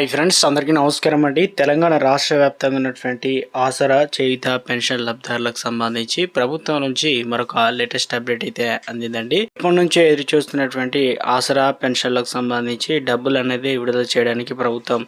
Hi friends అందరికీ నమస్కారం అండి. తెలంగాణ రాష్ట్ర వ్యాప్తంగా ఉన్నటువంటి ఆసరా చేయుత పెన్షన్ లబ్ధారులకు సంబంధించి ప్రభుత్వం నుంచి మరొక లేటెస్ట్ అప్డేట్ అయితే అందిందండి. ఇప్పటి నుంచే ఎదురు చూస్తున్నటువంటి ఆసరా పెన్షన్లకు సంబంధించి డబ్బులు అనేది విడుదల చేయడానికి ప్రభుత్వం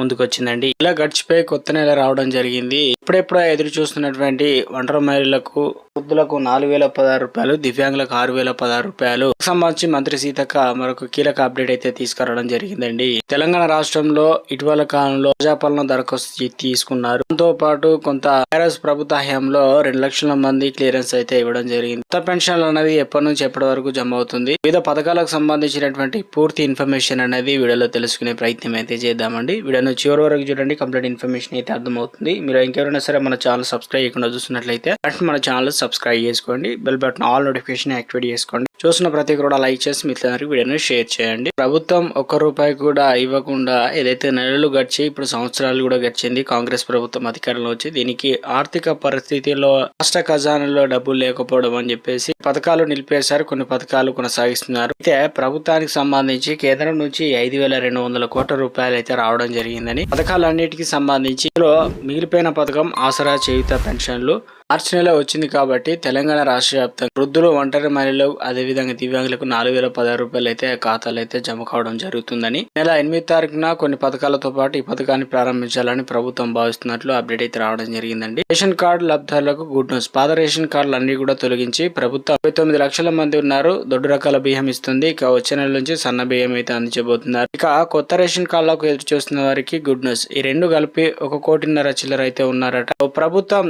ముందుకొచ్చిందండి. ఇలా గడిచిపోయి కొత్త నెల రావడం జరిగింది. ఇప్పుడెప్పుడో ఎదురు చూస్తున్నటువంటి ఒంటరి మహిళలకు వృద్ధులకు నాలుగు వేల పదహారు రూపాయలు దివ్యాంగులకు ఆరు వేల పదహారు రూపాయలు. సంబంధించి మంత్రి సీతక్క మరొక కీలక అప్డేట్ అయితే తీసుకురావడం జరిగిందండి. తెలంగాణ రాష్ట్రంలో ఇటీవల కాలంలో ప్రజాపాలన దరఖాస్తు తీసుకున్నారు. దాంతో పాటు కొంత వైరస్ ప్రభుత్వ హయాంలో రెండు లక్షల మంది క్లియరెన్స్ అయితే ఇవ్వడం జరిగింది. కొత్త పెన్షన్లు అనేది ఎప్పటి నుంచి ఎప్పటి వరకు జమ అవుతుంది? వివిధ పథకాలకు సంబంధించినటువంటి పూర్తి ఇన్ఫర్మేషన్ అనేది వీడియోలో తెలుసుకునే ప్రయత్నం అయితే చేద్దామండి. వీడియోను చివరి వరకు చూడండి. కంప్లీట్ ఇన్ఫర్మేషన్ అయితే అర్థమవుతుంది. మీరు ఇంకెవరైనా సరే మన ఛానల్ సబ్స్క్రైబ్ చేయకుండా చూస్తున్నట్లయితే మన ఛానల్ సబ్స్క్రైబ్ చేసుకోండి. Bell button all notification activate చేసుకోండి. చూసిన ప్రతి కూడా లైక్ చేసి మిత్రులందరికీ వీడియోని షేర్ చేయండి. ప్రభుత్వం ఒక్క రూపాయి కూడా ఇవ్వకుండా ఏదైతే నెలలు గడిచి ఇప్పుడు సంవత్సరాలు కూడా గడిచింది కాంగ్రెస్ ప్రభుత్వం అధికారంలో వచ్చి దీనికి ఆర్థిక పరిస్థితిలో రాష్ట్ర ఖజానాలో డబ్బులు లేకపోవడం అని చెప్పేసి పథకాలు నిలిపేశారు కొన్ని పథకాలు కొనసాగిస్తున్నారు. అయితే ప్రభుత్వానికి సంబంధించి కేంద్రం నుంచి ఐదు వేల రెండు వందల కోట్ల రూపాయలు అయితే రావడం జరిగిందని పథకాలన్నిటికీ సంబంధించి ఇందులో మిగిలిపోయిన పథకం ఆసరా చేయుత పెన్షన్లు మార్చి నెల వచ్చింది కాబట్టి తెలంగాణ రాష్ట్ర వ్యాప్తంగా వృద్ధులు ఒంటరి మహిళలు అదేవిధంగా దివ్యాంగులకు నాలుగు వేల పదహారు రూపాయలు అయితే ఖాతాలు అయితే జమ కావడం జరుగుతుందని. నెల ఎనిమిది తారీఖున కొన్ని పథకాలతో పాటు ఈ పథకాన్ని ప్రారంభించాలని ప్రభుత్వం భావిస్తున్నట్లు అప్డేట్ అయితే రావడం జరిగిందండి. రేషన్ కార్డు లబ్ధారులకు గుడ్ న్యూస్. పాత రేషన్ కార్డులు అన్ని కూడా తొలగించి ప్రభుత్వం ఇరవై తొమ్మిది లక్షల మంది ఉన్నారు. దొడ్డు రకాల బియ్యం ఇస్తుంది. ఇక వచ్చే నెల నుంచి సన్న బియ్యం అయితే అందించబోతున్నారు. ఇక కొత్త రేషన్ కార్డులకు ఎదురు చూస్తున్న వారికి గుడ్ న్యూస్. ఈ రెండు కలిపి ఒక కోటిన్నర చిల్లర అయితే ఉన్నారట. ప్రభుత్వం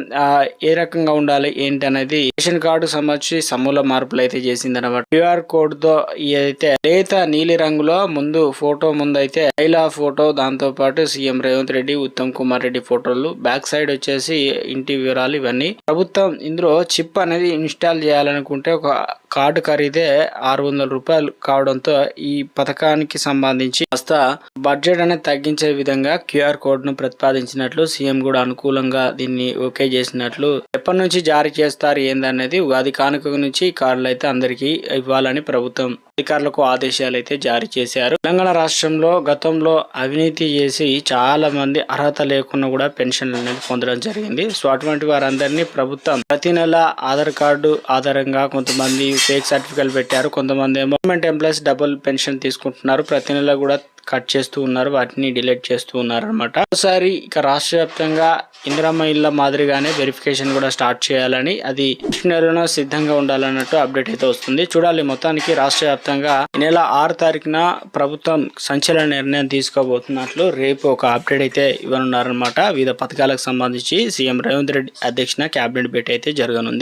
ఏ రకంగా ఉండాలి ఏంటి అనేది రేషన్ కార్డు సంబంధించి సమూల మార్పులు అయితే చేసింది కాబట్టి క్యూఆర్ కోడ్తో ఏదైతే లేత నీలి రంగులో ముందు ఫోటో ముందు అయితే ఐలా ఫోటో దాంతో పాటు సీఎం రేవంత్ రెడ్డి ఉత్తమ్ కుమార్ రెడ్డి ఫోటోలు. బ్యాక్ సైడ్ వచ్చేసి ఇంటి వివరాలు ఇవన్నీ. ప్రభుత్వం ఇందులో చిప్ అనేది ఇన్స్టాల్ చేయాలనుకుంటే ఒక కార్డు ఖరీదే ఆరు వందల రూపాయలు కావడంతో ఈ పథకానికి సంబంధించి కాస్త బడ్జెట్ అనేది తగ్గించే విధంగా క్యూఆర్ కోడ్ను ప్రతిపాదించినట్లు సీఎం కూడా అనుకూలంగా దీన్ని ఓకే చేసినట్లు ఎప్పటి నుంచి జారీ చేస్తారు ఏందనేది ఉగాది కానుక నుంచి ఈ కార్డులు అయితే అందరికీ ఇవ్వాలని ప్రభుత్వం అధికారులకు ఆదేశాలు అయితే జారీ చేశారు. తెలంగాణ రాష్ట్రంలో గతంలో అవినీతి చేసి చాలా మంది అర్హత లేకుండా కూడా పెన్షన్లు అనేది పొందడం జరిగింది. సో అటువంటి వారందరినీ ప్రభుత్వం ప్రతి నెల ఆధార్ కార్డు ఆధారంగా కొంతమంది ఫేక్ సర్టిఫికెట్ పెట్టారు. కొంతమంది ఏమో గవర్నమెంట్ ఎంప్లాయీస్ డబుల్ పెన్షన్ తీసుకుంటున్నారు. ప్రతి నెల కూడా కట్ చేస్తూ ఉన్నారు వాటిని డిలీట్ చేస్తూ ఉన్నారు అనమాట ఒకసారి ఇక రాష్ట్ర వ్యాప్తంగా ఇందిరమ్మ ఇళ్ళ మాదిరిగానే వెరిఫికేషన్ కూడా స్టార్ట్ చేయాలని అది నెక్స్ట్ నెలలో సిద్ధంగా ఉండాలన్నట్టు అప్డేట్ అయితే వస్తుంది. చూడాలి మొత్తానికి రాష్ట్ర వ్యాప్తంగా నెల ఆరు తారీఖున ప్రభుత్వం సంచలన నిర్ణయం తీసుకోబోతున్నట్లు రేపు ఒక అప్డేట్ అయితే ఇవ్వనున్నారనమాట వివిధ పథకాలకు సంబంధించి సీఎం రేవంత్ రెడ్డి అధ్యక్షన కేబినెట్ భేటీ అయితే జరగనుంది.